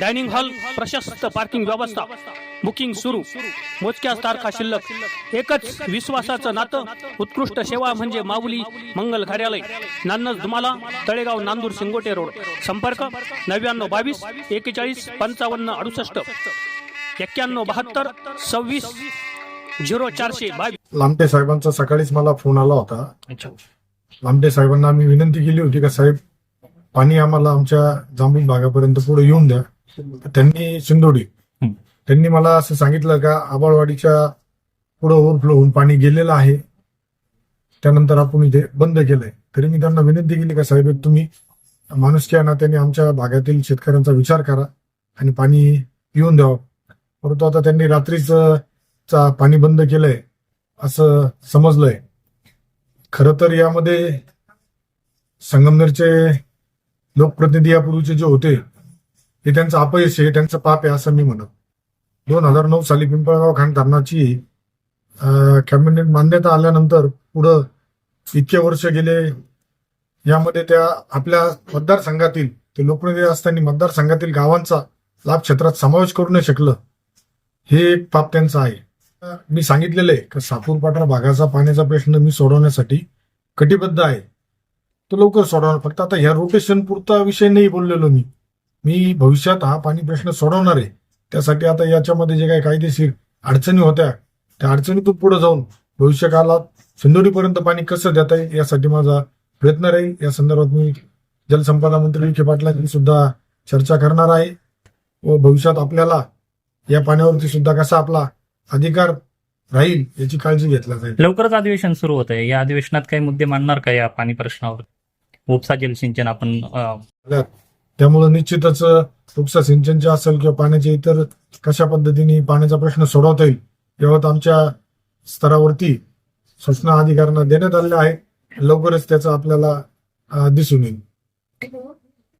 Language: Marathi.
डायनिंग हॉल प्रशस्त पार्किंग व्यवस्था. बुकिंग सुरू. मोजक्याच तारखा शिल्लक. एकच विश्वासाचं नातं. उत्कृष्ट सेवा म्हणजे माऊली मंगल कार्यालय. नान्नज धुमाला तळेगाव नांदूर शिंगोटे रोड. संपर्क नव्याण्णव बावीस एकेचाळीस पंचावन्न अडुसष्ट. एक्क्याण्णव बहात्तर सव्वीस झिरो चारशे बावीस. लामटे साहेबांचा सकाळीच मला फोन आला होता. लामटे साहेबांना आम्ही विनंती केली होती का साहेब पाणी आम्हाला आमच्या जांभूळ भागापर्यंत पुढे येऊन द्या. त्यांनी सिंदोडी हं. त्यांनी मला असं सांगितलं का आबाळवाडीच्या पुढे ओव्हरफ्लो होऊन पाणी गेलेलं आहे. त्यानंतर आपण इथे बंद केलंय. तरी मी त्यांना विनंती केली का साहेब तुम्ही माणुसकी नात्याने आमच्या भागातील शेतकऱ्यांचा विचार करा आणि पाणी येऊन द्यावं. परंतु आता त्यांनी रात्रीच चा पाणी बंद केलंय असं समजलंय. खर तर यामध्ये संगमनेरचे लोकप्रतिनिधी यापूर्वीचे जे होते हे त्यांचं अपयश आहे त्यांचं पाप आहे असं मी म्हणत. दोन हजार नऊ साली पिंपळगाव खाण धरणाची कॅबिनेट मान्यता आल्यानंतर पुढं इतके वर्ष गेले यामध्ये त्या आपल्या मतदारसंघातील ते लोकप्रतिनिधी असताना मतदारसंघातील गावांचा लाभ क्षेत्रात समावेश करू नाही शकलं हे एक पाप त्यांचं आहे. मी सांगितलेलं आहे का सापूर पाटणा भागाचा पाण्याचा प्रश्न मी सोडवण्यासाठी कटिबद्ध आहे. तो लवकर सोडवणार फक्त आता ह्या रोटेशन पुरता विषय नाही बोललेलो मी. मी भविष्यात हा पाणी प्रश्न सोडवणार आहे. त्यासाठी आता याच्यामध्ये जे काही कायदेशीर अडचणी होत्या त्या अडचणीतून पुढे जाऊन भविष्य काळात सिंदोडीपर्यंत पाणी कसं देता येईल यासाठी माझा प्रयत्न राहील. या संदर्भात मी जलसंपदा मंत्री विखे पाटलांची सुद्धा चर्चा करणार आहे व भविष्यात आपल्याला या पाण्यावरती सुद्धा कसा आपला अधिकार राहील याची काळजी घेतला जाईल. लवकरच अधिवेशन सुरू होत आहे. या अधिवेशनात काही मुद्दे मांडणार का या पाणी प्रश्नावर? उपसा जलसिंचन आपण त्यामुळे निश्चितच उपसा सिंचनचे असेल किंवा पाण्याचे इतर कशा पद्धतीने पाण्याचा प्रश्न सोडवता येईल याबाबत आमच्या स्तरावरती सूचना अधिकाऱ्यांना देण्यात आलेल्या आहे लवकरच त्याचं आपल्याला दिसून येईल.